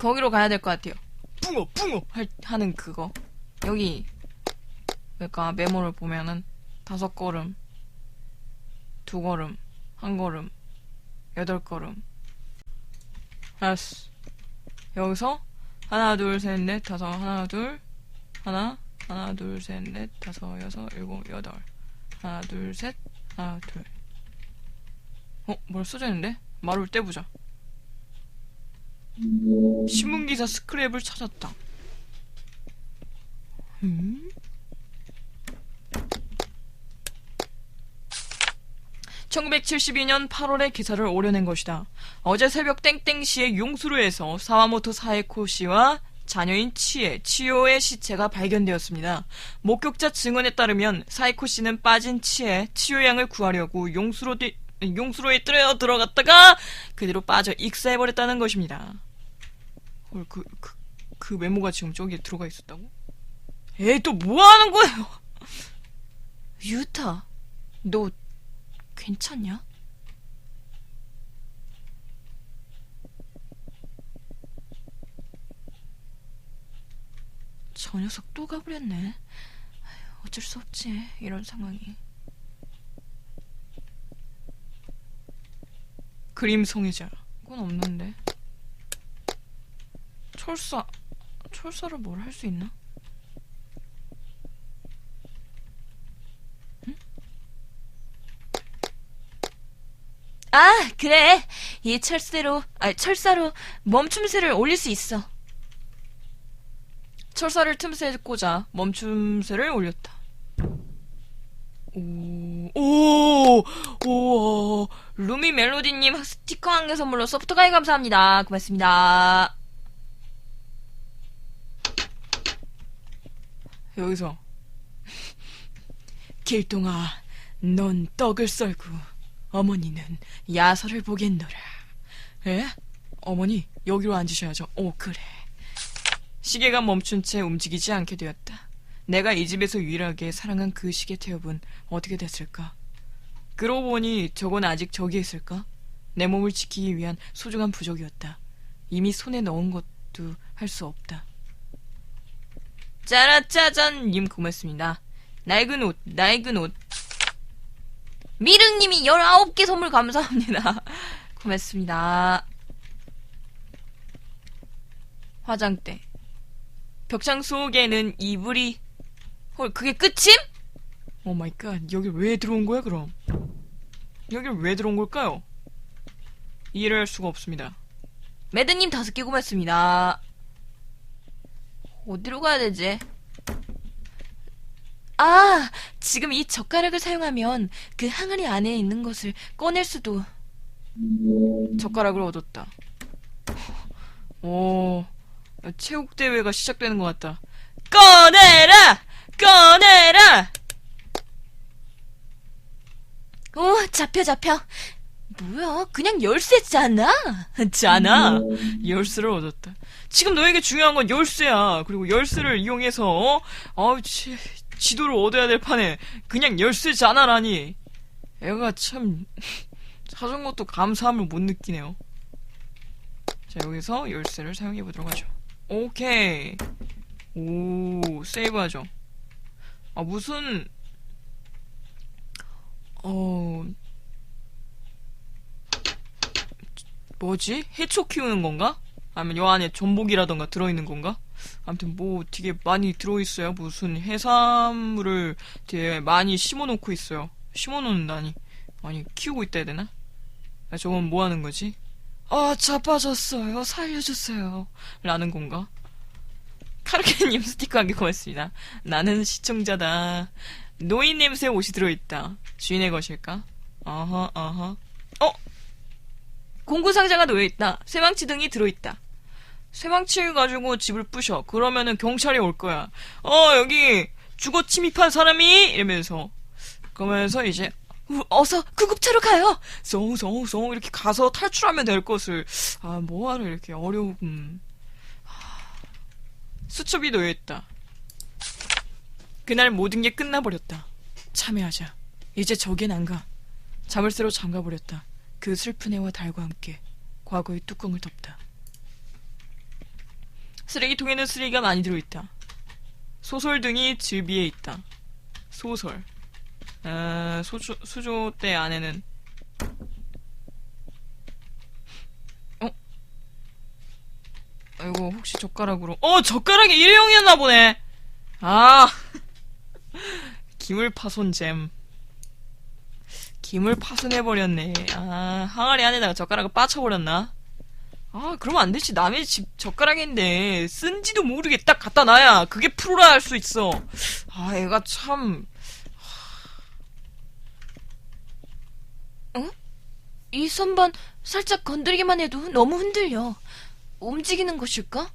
거기로 가야 될 것 같아요. 붕어 붕어 할, 하는 그거. 여기, 그러니까 메모를 보면은 다섯 걸음, 두 걸음, 한 걸음, 여덟 걸음. 알았어. 여기서 하나, 둘, 셋, 넷, 다섯, 하나, 둘, 하나, 하나, 둘, 셋, 넷, 다섯, 여섯, 일곱, 여덟. 하나, 둘, 셋, 하나, 둘. 어, 뭘 써져 있는데? 말을 떼보자. 신문기사 스크랩을 찾았다. 음? 1972년 8월에 기사를 오려낸 것이다. 어제 새벽 땡땡시의 용수로에서 사와모토 사에코 씨와 자녀인 치에, 치요의 시체가 발견되었습니다. 목격자 증언에 따르면 사이코 씨는 빠진 치에, 치요 양을 구하려고 용수로, 뒤- 용수로에 들어 들어갔다가 그대로 빠져 익사해버렸다는 것입니다. 헐, 그, 그, 그 메모가 지금 저기에 들어가 있었다고? 에이, 또 뭐 하는 거예요? 유타, 너 괜찮냐? 저 녀석 또 가버렸네. 어쩔 수 없지, 이런 상황이. 그림 송이자. 그건 없는데. 철사, 철사를 뭘 할 수 있나? 아, 그래. 이 철새로, 아, 철사로 멈춤새를 올릴 수 있어. 철사를 틈새에 꽂아 멈춤새를 올렸다. 오, 오, 오, 루미 멜로디님 스티커 한 개 선물로 소프트 가입 감사합니다. 고맙습니다. 여기서 길동아, 넌 떡을 썰고 어머니는 야설을 보겠노라. 에? 어머니 여기로 앉으셔야죠. 오 그래. 시계가 멈춘 채 움직이지 않게 되었다. 내가 이 집에서 유일하게 사랑한 그 시계 태엽은 어떻게 됐을까? 그러고 보니 저건 아직 저기에 있을까? 내 몸을 지키기 위한 소중한 부적이었다. 이미 손에 넣은 것도 할 수 없다. 짜라짜잔 님 고맙습니다. 낡은 옷, 낡은 옷. 미륵님이 19개 선물 감사. 감사합니다. 고맙습니다. 화장대. 벽창 속에는 이불이 헐 그게 끝임? 오 마이 갓. 여기 왜 들어온 거야 그럼? 여기 왜 들어온 걸까요? 이해를 할 수가 없습니다. 매드님 다섯 개 고맙습니다. 어디로 가야 되지? 아, 지금 이 젓가락을 사용하면 그 항아리 안에 있는 것을 꺼낼 수도. 젓가락을 얻었다. 오, 체육대회가 시작되는 것 같다. 꺼내라! 꺼내라! 오, 잡혀, 잡혀. 뭐야, 그냥 열쇠잖아. 잖아. 열쇠를 얻었다. 지금 너에게 중요한 건 열쇠야. 그리고 열쇠를 이용해서, 어? 아우, 지, 지도를 얻어야 될 판에 그냥 열쇠잖아라니. 애가 참, 자전거도 감사함을 못 느끼네요. 자, 여기서 열쇠를 사용해 보도록 하죠. 오케이. 오, 세이브 하죠. 아, 무슨, 어, 뭐지? 해초 키우는 건가? 아니면 요 안에 전복이라던가 들어있는 건가? 아무튼 뭐 되게 많이 들어있어요. 무슨 해산물을 되게 많이 심어놓고 있어요. 심어놓는다니. 아니 키우고 있다 해야 되나? 아, 저건 뭐 하는 거지? 아 자빠졌어요. 살려주세요. 라는 건가? 카르케님 스티커 한 개 고맙습니다. 나는 시청자다. 노인 냄새 옷이 들어있다. 주인의 것일까? 어허 어허. 어? 공구 상자가 놓여 있다. 쇠망치 등이 들어 있다. 쇠망치를 가지고 집을 부셔. 그러면은 경찰이 올 거야. 어, 여기 주거 침입한 사람이 이러면서 그러면서 이제 우, 어서 구급차로 가요. 쏨쏨쏨 이렇게 가서 탈출하면 될 것을 아 뭐하러 이렇게 어려움. 하, 수첩이 놓여있다. 그날 모든 게 끝나버렸다. 참여하자. 이제 저긴 안 가. 자물쇠로 잠가버렸다. 그 슬픈 해와 달과 함께 과거의 뚜껑을 덮다. 쓰레기통에는 쓰레기가 많이 들어있다. 소설 등이 즐비에 있다. 소설. 아, 소조, 수조대 안에는 어? 아이고 혹시 젓가락으로 어 젓가락이 일회용이었나 보네 아 김을 파손 잼 김을 파손해버렸네 아 항아리 안에다가 젓가락을 빠쳐버렸나 아 그러면 안 되지 남의 집 젓가락인데 쓴지도 모르게 딱 갖다 놔야 그게 프로라 할 수 있어 아 얘가 참이 선반 살짝 건드리기만 해도 너무 흔들려. 움직이는 것일까?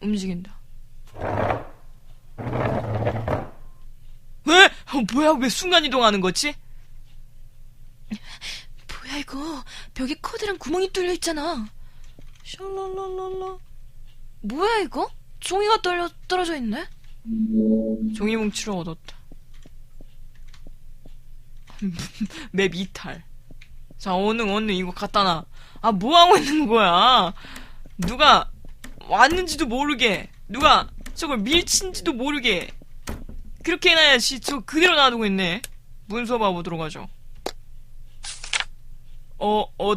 움직인다. 왜? 어, 뭐야? 왜 순간 이동하는 거지? 뭐야 이거? 벽에 커다란 구멍이 뚫려 있잖아. 샬랄랄랄라. 뭐야 이거? 종이가 떨려, 떨어져 있네? 종이 뭉치를 얻었다. 맵 이탈. 자, 오늘 오늘 이거 갖다 놔. 아, 뭐 하고 있는 거야? 누가 왔는지도 모르게, 누가 저걸 밀친지도 모르게. 그렇게 해놔야지. 저 그대로 놔두고 있네. 문서 봐보도록 하죠. 어, 어,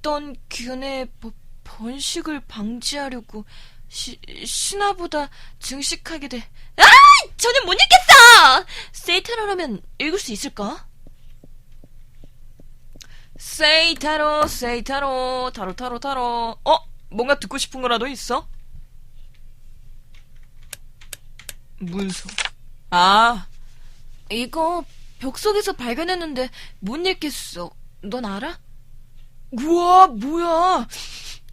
어떤 균의 버- 번식을 방지하려고 시, 신화보다 증식하게 돼. 아! 저는 못 읽겠어! 세이탄어라면 읽을 수 있을까? 세이타로, 세이타로, 타로, 타로, 타로. 어? 뭔가 듣고 싶은 거라도 있어? 문서. 아, 이거 벽 속에서 발견했는데 못 읽겠어. 넌 알아? 우와, 뭐야.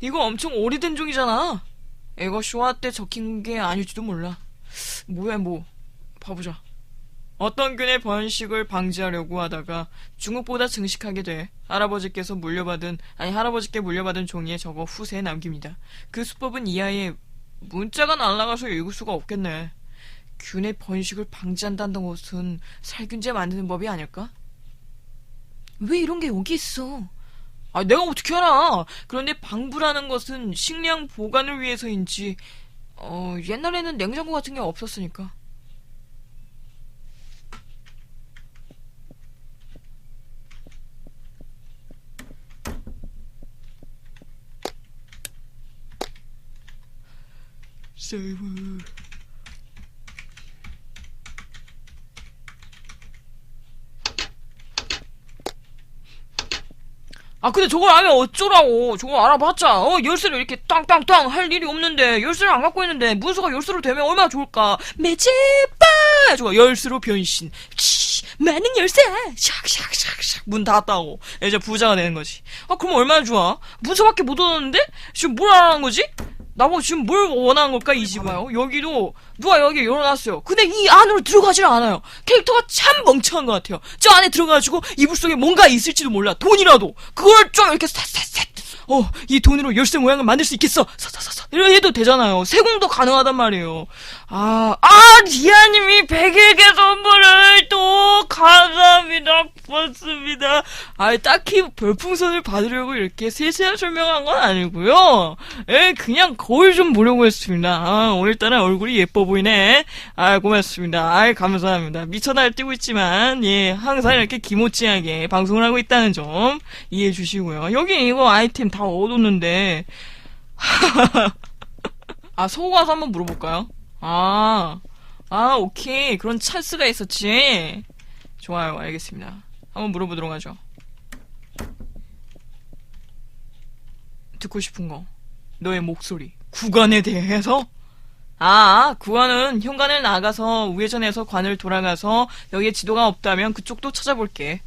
이거 엄청 오래된 종이잖아. 이거 쇼아 때 적힌 게 아닐지도 몰라. 뭐야, 뭐. 봐보자. 어떤 균의 번식을 방지하려고 하다가 중국보다 증식하게 돼 할아버지께서 물려받은 아니 할아버지께 물려받은 종이에 적어 후세에 남깁니다. 그 수법은 이하에 문자가 날아가서 읽을 수가 없겠네. 균의 번식을 방지한다는 것은 살균제 만드는 법이 아닐까? 왜 이런 게 여기 있어? 아, 내가 어떻게 알아? 그런데 방부라는 것은 식량 보관을 위해서인지, 어, 옛날에는 냉장고 같은 게 없었으니까. 세이브. 아 근데 저걸 알면 어쩌라고. 저거 알아봤자 어 열쇠를 이렇게 땅땅땅 할 일이 없는데 열쇠를 안 갖고 있는데 문서가 열쇠로 되면 얼마나 좋을까? 매제빠 저거 열쇠로 변신. 치 많은 열쇠! 샥샥샥샥. 문 닫았다고. 이제 부자가 되는 거지. 아 그럼 얼마나 좋아? 문서밖에 못 얻었는데? 지금 뭘 하라는 거지? 나보고 지금 뭘 원하는 걸까 이 집은? 봐요. 여기도 누가 여기 열어놨어요. 근데 이 안으로 들어가질 않아요. 캐릭터가 참 멍청한 것 같아요. 저 안에 들어가가지고 이불 속에 뭔가 있을지도 몰라. 돈이라도. 그걸 좀 이렇게 셋셋셋. 어이 돈으로 열쇠 모양을 만들 수 있겠어. 사사사사 이래 해도 되잖아요. 세공도 가능하단 말이에요. 아 아 디아님이 100일개 선물을 또 감사합니다. 고맙습니다. 아 딱히 별풍선을 받으려고 이렇게 세세한 설명한 건 아니고요. 예 그냥 거울 좀 보려고 했습니다. 아 오늘따라 얼굴이 예뻐 보이 네 아 고맙습니다 아 감사합니다 미쳐 날 뛰고 있지만 예 항상 이렇게 기모찌하게 방송을 하고 있다는 점 이해해 주시고요 여기 이거 아이템 다 얻었는데 아 서고 가서 한번 물어볼까요? 아, 아, 오케이. 그런 찬스가 있었지. 좋아요, 알겠습니다. 한번 물어보도록 하죠. 듣고 싶은 거. 너의 목소리. 구간에 대해서? 아, 구간은 현관을 나가서 우회전해서 관을 돌아가서 여기에 지도가 없다면 그쪽도 찾아볼게.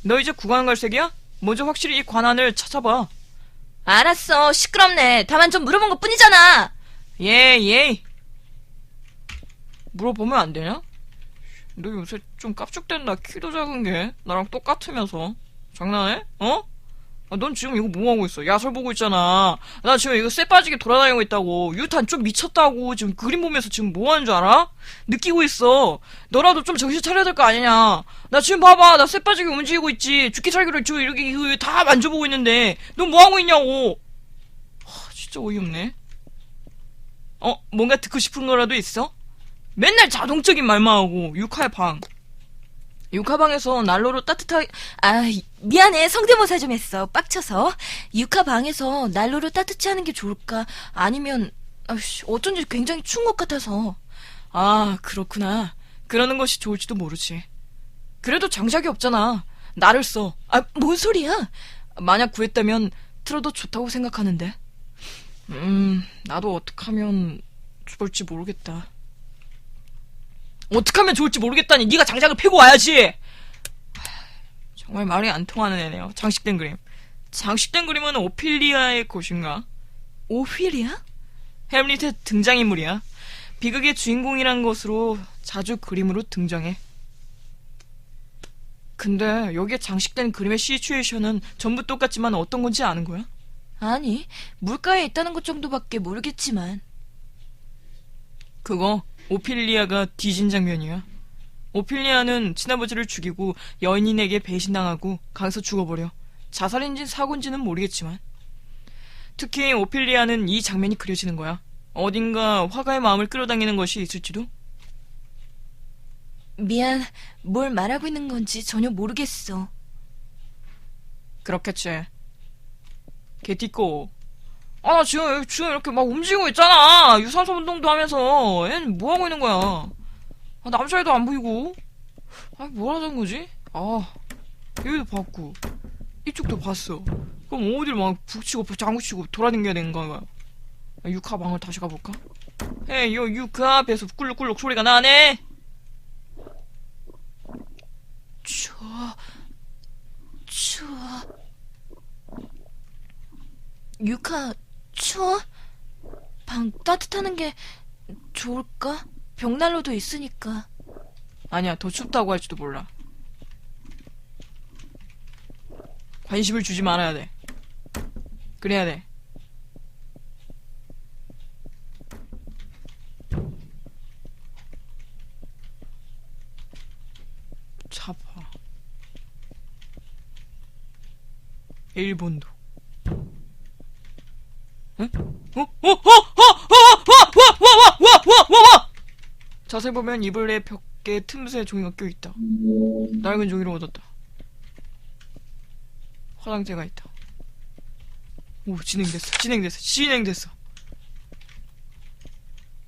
너 이제 구간 갈색이야? 먼저 확실히 이 관안을 찾아봐. 알았어. 시끄럽네. 다만 좀 물어본 것 뿐이잖아. 예, 예. 물어보면 안 되냐? 너 요새 좀 깝죽된다. 키도 작은 게. 나랑 똑같으면서. 장난해? 어? 아, 넌 지금 이거 뭐 하고 있어? 야설 보고 있잖아. 나 지금 이거 쇠 빠지게 돌아다니고 있다고. 유탄 좀 미쳤다고. 지금 그림 보면서 지금 뭐 하는 줄 알아? 느끼고 있어. 너라도 좀 정신 차려야 될 거 아니냐. 나 지금 봐봐. 나 쇠 빠지게 움직이고 있지. 죽기 살기로 지금 이렇게 이거 다 만져보고 있는데. 넌 뭐 하고 있냐고. 하, 진짜. 진짜 어이없네. 어, 뭔가 듣고 싶은 거라도 있어? 맨날 자동적인 말만 하고, 육하의 방. 육하방에서 난로로 따뜻하게, 아, 미안해. 성대모사 좀 했어. 빡쳐서. 육하 방에서 난로를 따뜻히 하는 게 좋을까? 아니면, 아씨, 어쩐지 굉장히 추운 것 같아서. 아, 그렇구나. 그러는 것이 좋을지도 모르지. 그래도 장작이 없잖아. 나를 써. 아, 뭔 소리야? 만약 구했다면 틀어도 좋다고 생각하는데. 음, 나도 어떡하면 좋을지 모르겠다. 어떡하면 좋을지 모르겠다니 네가 장작을 패고 와야지. 하, 정말 말이 안 통하는 애네요. 장식된 그림. 장식된 그림은 오피리아의 곳인가? 오휘리야? 햄릿의 등장인물이야. 비극의 주인공이란 것으로 자주 그림으로 등장해. 근데 여기에 장식된 그림의 시츄에이션은 전부 똑같지만 어떤 건지 아는 거야? 아니, 물가에 있다는 것 정도밖에 모르겠지만. 그거 오피리아가 뒤진 장면이야. 오피리아는 친아버지를 죽이고 여인에게 배신당하고 강서 죽어버려. 자살인지 사고인지는 모르겠지만. 특히 오피리아는 이 장면이 그려지는 거야. 어딘가 화가의 마음을 끌어당기는 것이 있을지도? 미안, 뭘 말하고 있는 건지 전혀 모르겠어. 그렇겠지. 개띠꼬. 아, 나 지금, 지금 이렇게 막 움직이고 있잖아. 유산소 운동도 하면서. 얘는 뭐 하고 있는 거야. 아, 남자애도 안 보이고. 아, 뭘 하자는 거지? 아, 여기도 봤고. 이쪽도 봤어. 그럼 어딜 막 북치고 장구치고 돌아다녀야 되는 거야. 아, 육하 방을 다시 가볼까? 에이, 요 육하 앞에서 꿀룩꿀룩 소리가 나네. 추워, 추워. 유카, 추워? 방 따뜻하는 게 좋을까? 벽난로도 있으니까. 아니야, 더 춥다고 할지도 몰라. 관심을 주지 말아야 돼. 그래야 돼. 잡아. 일본도. 응? 어? 어? 어? 어? 어? 어? 와! 와! 와! 와! 와! 와! 와! 자세히 보면 이불의 벽에 틈새 종이가 껴있다. 낡은 종이를 얻었다. 화장대가 있다. 오, 진행됐어. 진행됐어. 진행됐어.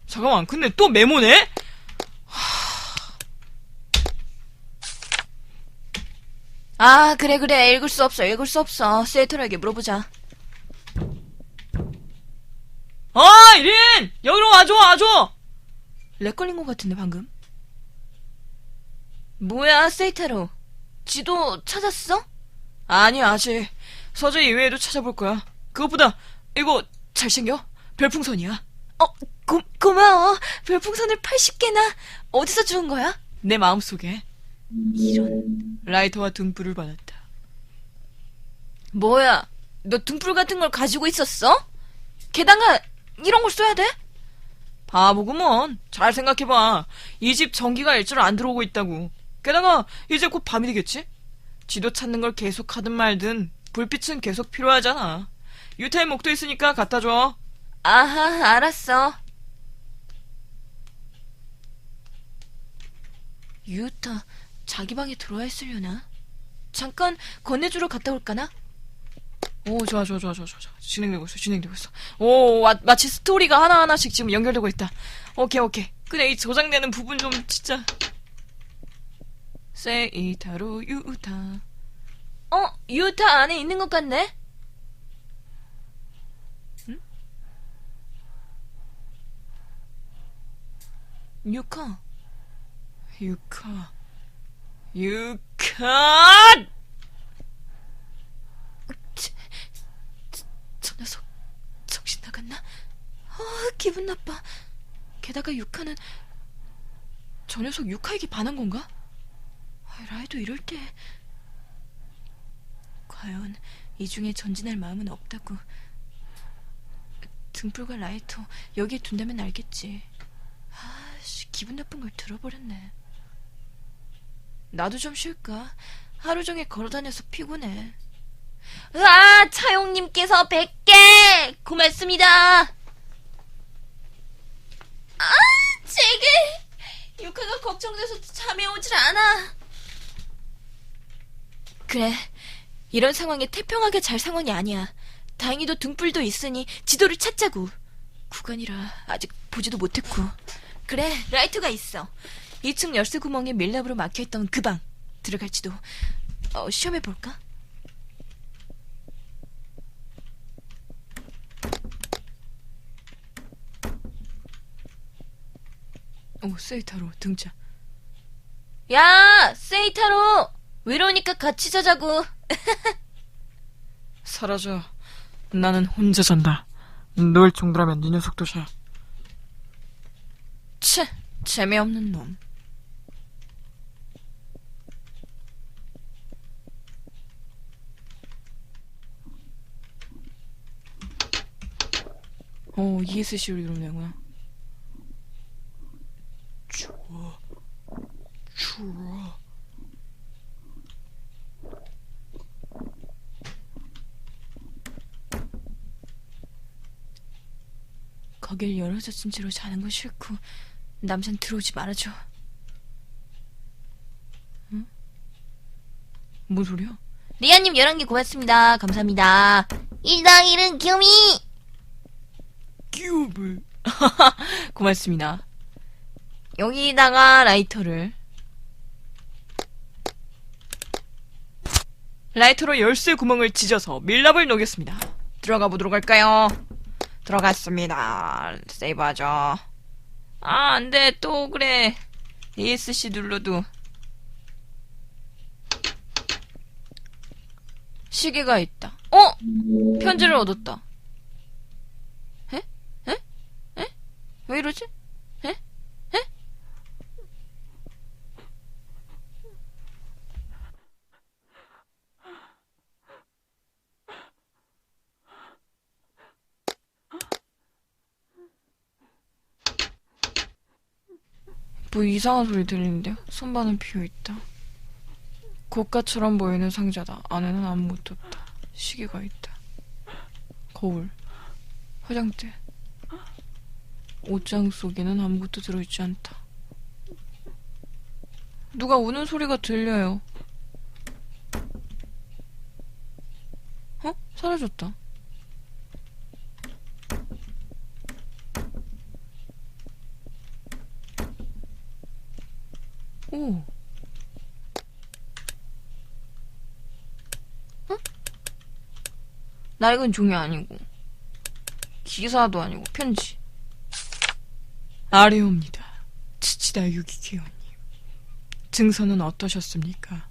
잠깐만, 근데 또 메모네? 아, 그래, 그래. 읽을 수 없어, 읽을 수 없어. 세이터에게 물어보자. 아, 이린! 여기로 와줘, 와줘! 렉 걸린 것 같은데, 방금? 뭐야, 세이타로. 지도 찾았어? 아니, 아직. 서재 이외에도 찾아볼 거야. 그것보다, 이거, 잘생겨? 별풍선이야. 어, 고, 고마워. 별풍선을 80개나. 어디서 주운 거야? 내 마음속에 이런. 라이터와 등불을 받았다. 뭐야? 너 등불 같은 걸 가지고 있었어? 게다가 이런 걸 써야 돼? 바보구먼. 잘 생각해봐. 이 집 전기가 일절 안 들어오고 있다고. 게다가 이제 곧 밤이 되겠지? 지도 찾는 걸 계속 하든 말든 불빛은 계속 필요하잖아. 유타의 목도 있으니까 갖다 줘. 아하, 알았어. 유타, 자기 방에 들어와 있으려나? 잠깐 건네주러 갔다 올까나? 오, 좋아, 좋아, 좋아, 좋아, 좋아. 진행되고 있어, 진행되고 있어. 오, 와, 마치 스토리가 하나하나씩 지금 연결되고 있다. 오케이, 오케이. 근데 이 저장되는 부분 좀 진짜. 세이타로 유타. 어, 유타 안에 있는 것 같네? 응? 유카, 유카. 유카! 저 녀석 정신 나 갔나? 아, 기분 나빠. 게다가 유카는 저 녀석 유카에게 반한 건가? 아, 라이도 이럴 때 과연 이 중에 전진할 마음은 없다고. 등불과 라이터 여기에 둔다면 알겠지. 아씨 기분 나쁜 걸 들어버렸네. 나도 좀 쉴까? 하루 종일 걸어다녀서 피곤해. 으아, 차용님께서 100개! 고맙습니다. 아, 제게 유카가 걱정돼서 잠이 오질 않아. 그래, 이런 상황에 태평하게 잘 상황이 아니야. 다행히도 등불도 있으니 지도를 찾자고. 구간이라 아직 보지도 못했고. 그래, 라이트가 있어. 2층 열쇠 구멍에 밀랍으로 막혀있던 그 방. 들어갈지도. 어, 시험해볼까? 오, 세이타로 등장. 야, 세이타로! 외로우니까 같이 자자고. 사라져. 나는 혼자 잔다. 널 정도라면 네 녀석도 자. 치, 재미없는 놈. 어, ESC로 이러면 되구나. 추워. 추워. 거길 열어젖은 채로 자는 건 싫고 남산 들어오지 말아줘. 뭔 소리야? 리아님 11개 고맙습니다. 감사합니다. 1당 1은 귀요미! 끼우블. 고맙습니다. 여기다가 라이터를. 라이터로 열쇠 구멍을 찢어서 밀랍을 녹였습니다. 들어가 보도록 할까요? 들어갔습니다. 세이브하죠. 아, 안 돼. 또 그래. ESC 눌러도. 시계가 있다. 어? 편지를 얻었다. 에? 에? 에? 왜 이러지? 에? 에? 뭐 이상한 소리 들리는데요? 선반은 비어있다. 고가처럼 보이는 상자다. 안에는 아무것도 없다. 시계가 있다. 거울. 화장대. 옷장 속에는 아무것도 들어있지 않다. 누가 우는 소리가 들려요. 어? 사라졌다. 오. 어? 낡은 종이 아니고 기사도 아니고 편지. 아레오입니다. 치치다 유기기요님. 증서는 어떠셨습니까?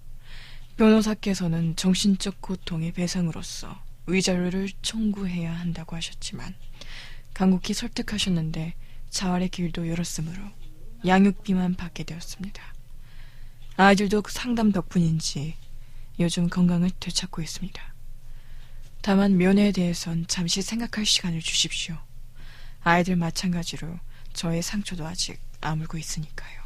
변호사께서는 정신적 고통의 배상으로서 위자료를 청구해야 한다고 하셨지만 간곡히 설득하셨는데 자활의 길도 열었으므로 양육비만 받게 되었습니다. 아이들도 상담 덕분인지 요즘 건강을 되찾고 있습니다. 다만 면회에 대해선 잠시 생각할 시간을 주십시오. 아이들 마찬가지로 저의 상처도 아직 아물고 있으니까요.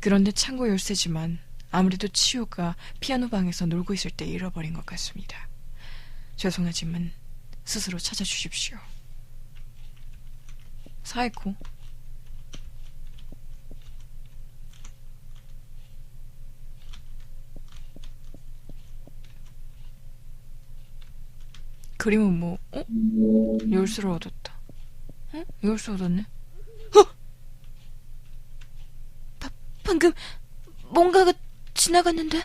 그런데 창고 열쇠지만 아무래도 치우가 피아노 방에서 놀고 있을 때 잃어버린 것 같습니다. 죄송하지만 스스로 찾아주십시오. 사이코. 그림은 뭐, 어? 열쇠를 얻었다. 어? 열쇠 얻었네? 방금 뭔가가 지나갔는데?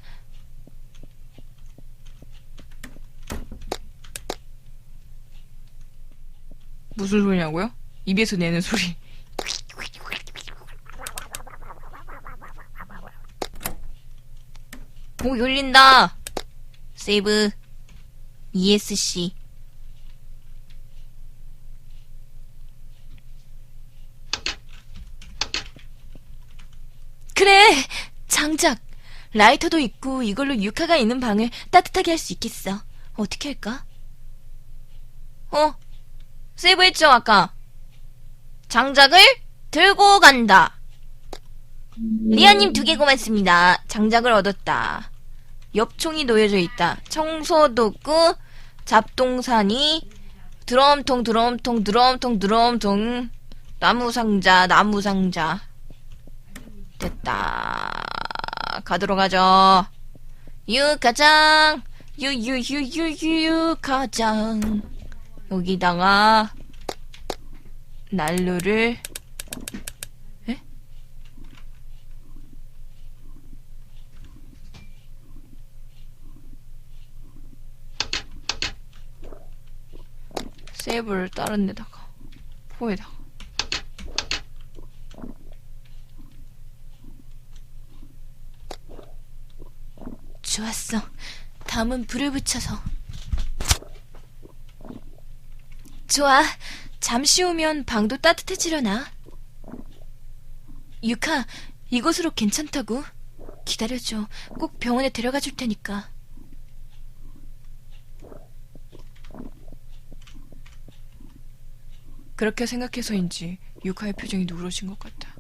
무슨 소리냐고요? 입에서 내는 소리. 오, 열린다. 세이브. ESC. 그래! 장작! 라이터도 있고 이걸로 유카가 있는 방을 따뜻하게 할 수 있겠어. 어떻게 할까? 어? 세이브 했죠, 아까? 장작을 들고 간다. 리아님 두 개 고맙습니다. 장작을 얻었다. 엽총이 놓여져 있다. 청소 도구, 잡동사니, 드럼통, 드럼통, 드럼통, 드럼통. 나무 상자, 나무 상자. 됐다. 가도록 하죠. 육가장, 유유유유유 가장. 여기다가 난로를 에? 세이브를 다른 데다가 포에다가 좋았어. 다음은 불을 붙여서. 좋아. 잠시 후면 방도 따뜻해지려나? 유카, 이곳으로 괜찮다고? 기다려줘. 꼭 병원에 데려가 줄 테니까. 그렇게 생각해서인지 유카의 표정이 누그러진 것 같아.